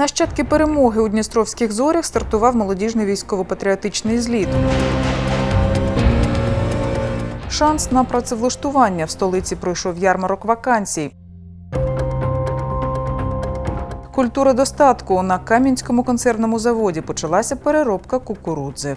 Нащадки перемоги у Дністровських зорях стартував молодіжний військово-патріотичний зліт. Шанс на працевлаштування в столиці пройшов ярмарок вакансій. Культура достатку на Кам'янському консервному заводі почалася переробка кукурудзи.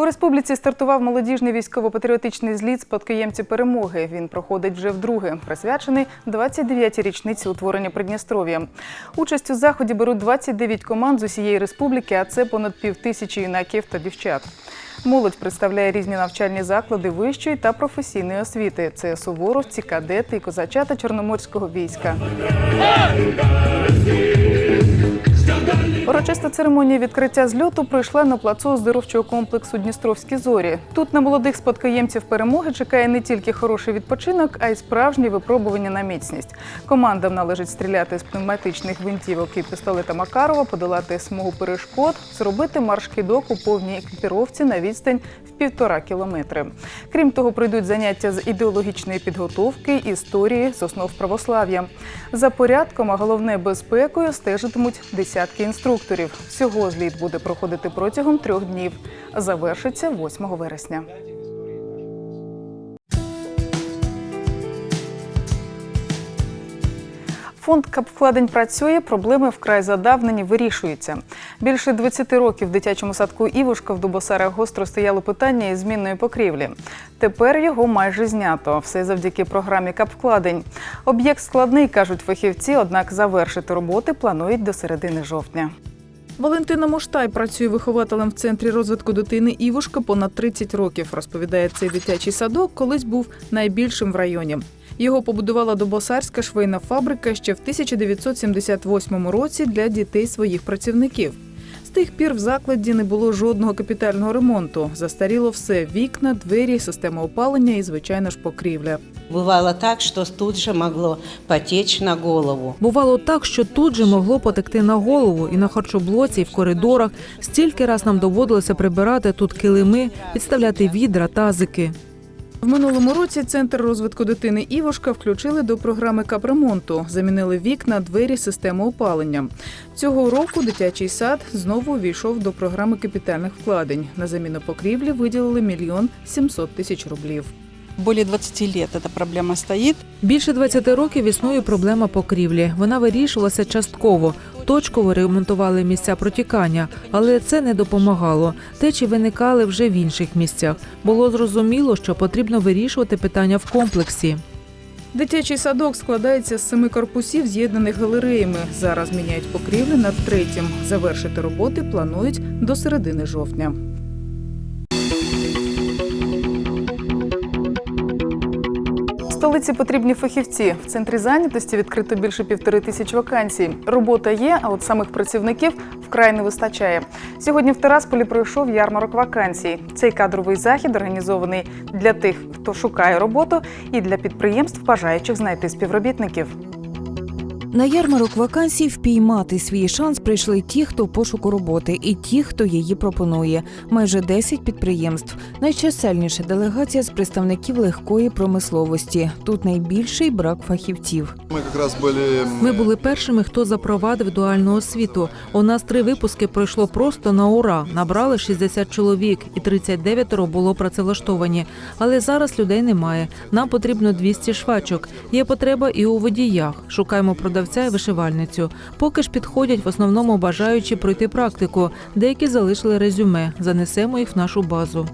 У республіці стартував молодіжний військово-патріотичний зліт спадкоємці перемоги. Він проходить вже вдруге, присвячений 29-й річниці утворення Придністров'я. Участь у заході беруть 29 команд з усієї республіки, а це понад півтисячі юнаків та дівчат. Молодь представляє різні навчальні заклади вищої та професійної освіти. Це суворовці, кадети козачата Чорноморського війська. Урочиста церемонія відкриття зльоту пройшла на плацу оздоровчого комплексу Дністровські зорі. Тут на молодих спадкоємців перемоги чекає не тільки хороший відпочинок, а й справжнє випробування на міцність. Командам належить стріляти з пневматичних гвинтівок і пістолета Макарова, подолати смугу перешкод, зробити марш-кидок у повній екіпіровці на відстань в півтора кілометри. Крім того, пройдуть заняття з ідеологічної підготовки, історії з основ православ'я. За порядком, а головне безпекою, стежитимуть десятки інструкторів. Всього зліт буде проходити протягом трьох днів. Завершиться 8 вересня. Фонд капвкладень працює, проблеми вкрай задавнені вирішуються. Більше 20 років в дитячому садку Івушка в Дубосарах гостро стояло питання із змінної покрівлі. Тепер його майже знято. Все завдяки програмі капвкладень. Об'єкт складний, кажуть фахівці, однак завершити роботи планують до середини жовтня. Валентина Моштай працює вихователем в центрі розвитку дитини Івушка понад 30 років. Розповідає, цей дитячий садок колись був найбільшим в районі. Його побудувала Добосарська швейна фабрика ще в 1978 році для дітей своїх працівників. З тих пір в закладі не було жодного капітального ремонту. Застаріло все: вікна, двері, система опалення і, звичайно ж, покрівля. Бывало так, что тут же могло потечь на голову. Бувало так, що тут же могло потекти на голову і на харчоблоці, і в коридорах. Стільки раз нам доводилося прибирати тут килими, підставляти відра, тазики. В минулому році центр розвитку дитини Івошка включили до програми капремонту. Замінили вікна, двері, систему опалення. Цього року дитячий сад знову увійшов до програми капітальних вкладень. На заміну покрівлі виділили мільйон сімсот тисяч рублів. Более 20 лет эта проблема стоит. Більше 20 років існує проблема покрівлі. Вона вирішувалася частково. Точково ремонтували місця протікання, але це не допомагало. Течі виникали вже в інших місцях. Було зрозуміло, що потрібно вирішувати питання в комплексі. Дитячий садок складається з семи корпусів, з'єднаних галереями. Зараз міняють покрівлю над третім. Завершити роботи планують до середини жовтня. Столиці потрібні фахівці. В центрі зайнятості відкрито більше півтори тисяч вакансій. Робота є, а от самих працівників вкрай не вистачає. Сьогодні в Терасполі пройшов ярмарок вакансій. Цей кадровий захід організований для тих, хто шукає роботу, і для підприємств, бажаючих знайти співробітників. На ярмарок вакансій впіймати свій шанс прийшли ті, хто в пошуку роботи, і ті, хто її пропонує. Майже 10 підприємств. Найчисельніша делегація з представників легкої промисловості. Тут найбільший брак фахівців. Мы как раз были... Ми були першими, хто запровадив дуальну освіту. У нас три випуски пройшло просто на ура. Набрали 60 чоловік, і 39 було працевлаштовані. Але зараз людей немає. Нам потрібно 200 швачок. Є потреба і у водіях. Шукаємо продавця і вишивальницю. Поки ж підходять в основному бажаючі пройти практику. Деякі залишили резюме. Занесемо їх в нашу базу.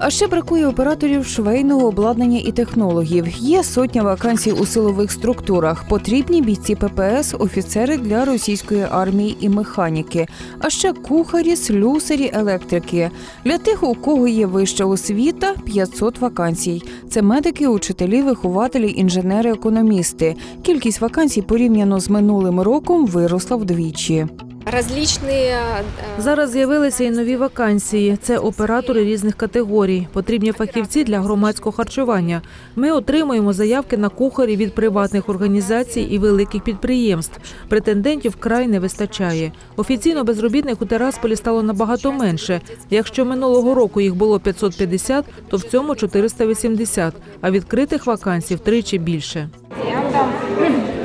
А ще бракує операторів швейного обладнання і технологів. Є сотня вакансій у силових структурах. Потрібні бійці ППС, офіцери для російської армії і механіки, а ще кухарі, слюсарі, електрики. Для тих, у кого є вища освіта, 500 вакансій. Це медики, учителі, вихователі, інженери, економісти. Кількість вакансій порівняно з минулим роком виросла вдвічі. различные э, Зараз з'явилися і нові вакансії. Це оператори різних категорій. Потрібні фахівці для громадського харчування. Ми отримуємо заявки на кухарів від приватних організацій і великих підприємств. Претендентів вкрай не вистачає. Офіційно безробітних у Терасполі стало набагато менше. Якщо минулого року їх було 550, то в цьому 480, а відкритих вакансій втричі більше. Я вам дам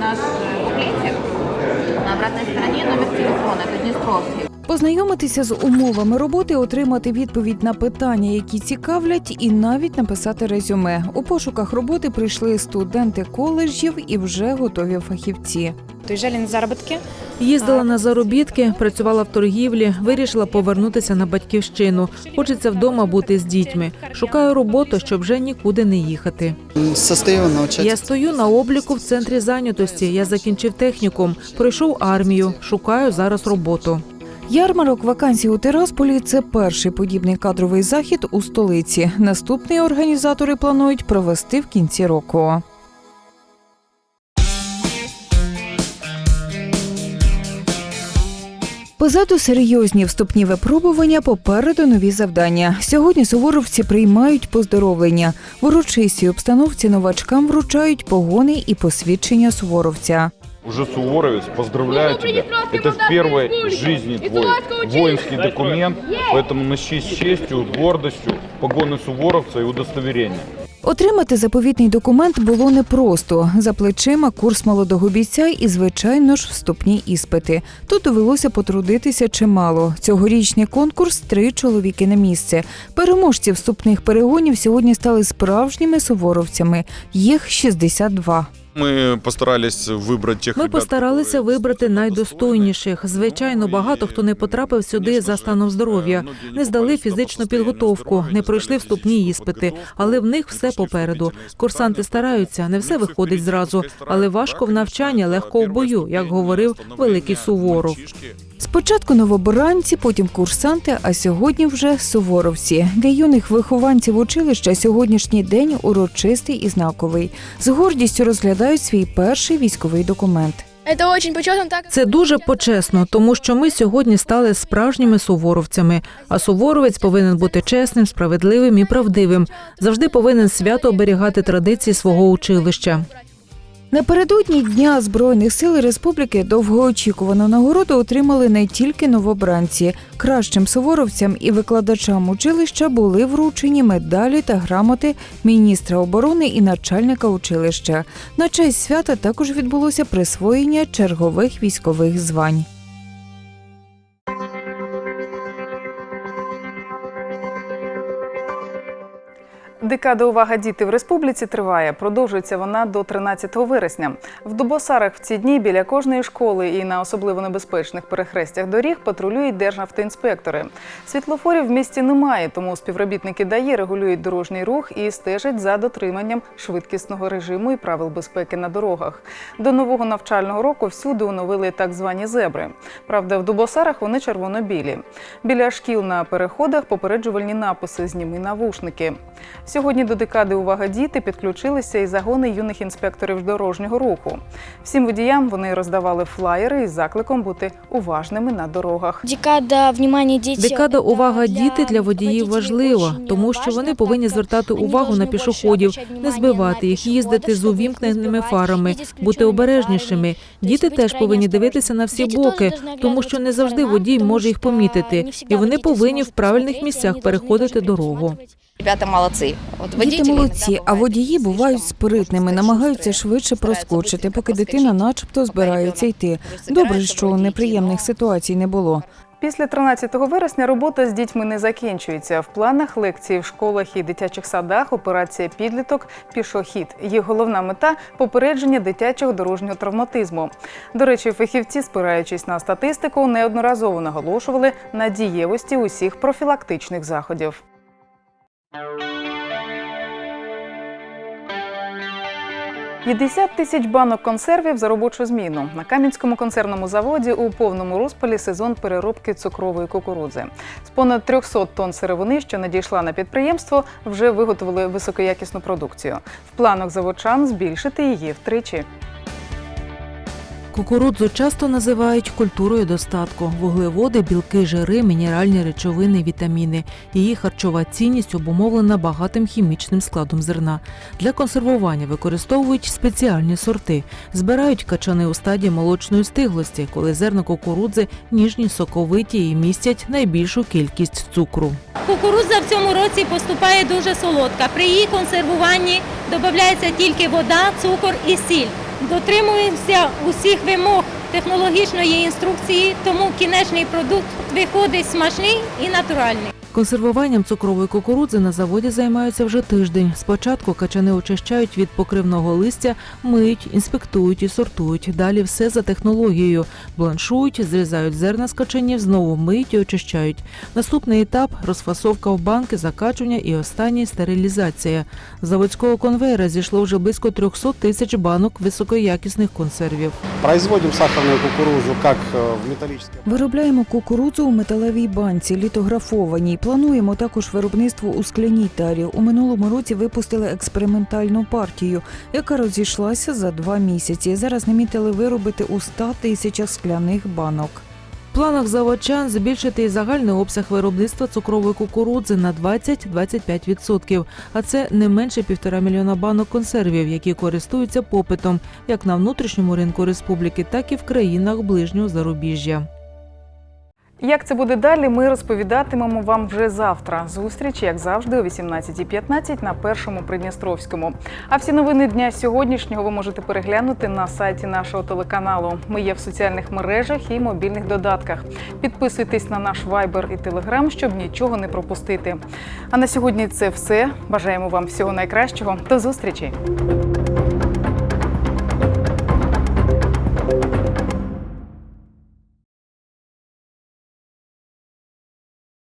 наш э, буклетик. телефона. Это Познайомитися з умовами роботи, отримати відповідь на питання, які цікавлять, і навіть написати резюме. У пошуках роботи прийшли студенти коледжів і вже готові фахівці. Уезжали на заработки. Їздила на заробітки, працювала в торгівлі, вирішила повернутися на батьківщину. Хочеться вдома бути з дітьми. Шукаю роботу, щоб вже нікуди не їхати. Я стою на обліку в центрі зайнятості. Я закінчив технікум, пройшов армію. Шукаю зараз роботу. Ярмарок вакансій у Тирасполі це перший подібний кадровий захід у столиці. Наступний організатори планують провести в кінці року. Позаду серйозні вступні випробування, попереду нові завдання. Сьогодні суворовці приймають поздоровлення. В урочистій обстановці новачкам вручають погони і посвідчення суворовця. Уже Суворовец, поздравляю тебя. Это в первой жизни твой воинский документ, поэтому носи с честью, гордостью погоны суворовца и удостоверение. Отримати заповітний документ було непросто. За плечима курс молодого бійця і, звичайно ж, вступні іспити. Тут довелося потрудитися чимало. Цьогорічний конкурс три чоловіки на місце. Переможці вступних перегонів сьогодні стали справжніми суворовцями. Їх 62. Мы постарались выбрать тех Ми ребят, постаралися которые вибрати достойны найдостойніших. Звичайно, багато хто не потрапив сюди за станом здоров'я, не здали фізичну підготовку, не пройшли вступні іспити, але в них все попереду. Курсанти стараються, не все виходить зразу, але важко в навчанні, легко в бою, як говорив великий Суворов. Спочатку новобранці, потім курсанти, а сьогодні вже суворовці. Для юних вихованців училища сьогоднішній день урочистий і знаковий. З гордістю розглядають свій перший військовий документ. Это очень почетно. Це дуже почесно, тому що ми сьогодні стали справжніми суворовцями. А суворовець повинен бути чесним, справедливим і правдивим. Завжди повинен свято оберігати традиції свого училища. Напередодні Дня Збройних сил Республіки довгоочікувану нагороду отримали не тільки новобранці. Кращим суворовцям і викладачам училища були вручені медалі та грамоти міністра оборони і начальника училища. На честь свята також відбулося присвоєння чергових військових звань. Декада увага діти в республіці триває. Продовжується вона до 13 вересня. В Дубосарах в ці дні біля кожної школи і на особливо небезпечних перехрестях доріг патрулюють державтоінспектори. Світлофорів в місті немає, тому співробітники ДАІ регулюють дорожній рух і стежать за дотриманням швидкісного режиму і правил безпеки на дорогах. До нового навчального року всюди оновили так звані зебри. Правда, в Дубосарах вони червоно-білі. Біля шкіл на переходах попереджувальні написи Зніми навушники. Сьогодні до декади увага діти підключилися і загони юних інспекторів дорожнього руху. Всім водіям вони роздавали флаєри із закликом бути уважними на дорогах. Декада. Декада увага діти для водіїв важлива, тому що вони повинні звертати увагу на пішоходів, не збивати їх, їздити з увімкненими фарами, бути обережнішими. Діти теж повинні дивитися на всі боки, тому що не завжди водій може їх помітити, і вони повинні в правильних місцях переходити дорогу. Ребята молодцы. Вот Діти молодці, а водії бувають спритними, намагаються швидше проскочити, поки дитина, начебто, збирається йти. Добре, що неприємних ситуацій не було. Після 13 вересня робота з дітьми не закінчується. В планах лекції в школах і дитячих садах операція підліток пішохід. Їх головна мета попередження дитячого дорожнього травматизму. До речі, фахівці, спираючись на статистику, неодноразово наголошували на дієвості усіх профілактичних заходів. «50 тисяч банок консервів за робочу зміну на Кам'янському концерному заводі у повному розпалі сезон переробки цукрової кукурудзи. З понад 300 тонн сировини, що надійшла на підприємство, вже виготовили високоякісну продукцію. В планах заводчан збільшити її втричі. Кукурудзу часто називають культурою достатку. Вуглеводи, білки, жири, мінеральні речовини, вітаміни. Її харчова цінність обумовлена багатим хімічним складом зерна. Для консервування використовують спеціальні сорти. Збирають качани у стадії молочної стиглості, коли зерна кукурудзи ніжні, соковиті і містять найбільшу кількість цукру. Кукурудза в цьому році поступає дуже солодка. При її консервуванні додається тільки вода, цукор і сіль. Дотримуємося усіх вимог технологічної інструкції, тому кінечний продукт виходить смачний і натуральний. Консервуванням цукрової кукурудзи на заводі займаються вже тиждень. Спочатку качани очищають від покривного листя, миють, інспектують і сортують. Далі все за технологією. Бланшують, зрізають зерна з качанів, знову миють і очищають. Наступний етап розфасовка в банки, закачування і останній стерилізація. З заводського конвейера зійшло вже близько 300 тисяч банок високоякісних консервів. Производим сахарну кукурузу как э, в металічній. Виробляємо кукурудзу у металевій банці, літографованій. Плануємо також виробництво у скляній тарі. У минулому році випустили експериментальну партію, яка розійшлася за два місяці. Зараз намітили виробити у 100 тисячах скляних банок. Планах заводчан збільшити загальний обсяг виробництва цукрової кукурудзи на 20-25%, а це не менше півтора мільйона банок консервів, які користуються попитом як на внутрішньому ринку республіки, так і в країнах ближнього зарубіжжя. Як це буде далі, ми розповідатимемо вам вже завтра. Зустріч, як завжди, о 18.15 на першому Придністровському. А всі новини дня сьогоднішнього ви можете переглянути на сайті нашого телеканалу. Ми є в соціальних мережах і мобільних додатках. Підписуйтесь на наш вайбер і телеграм, щоб нічого не пропустити. А на сьогодні це все. Бажаємо вам всього найкращого. До зустрічі!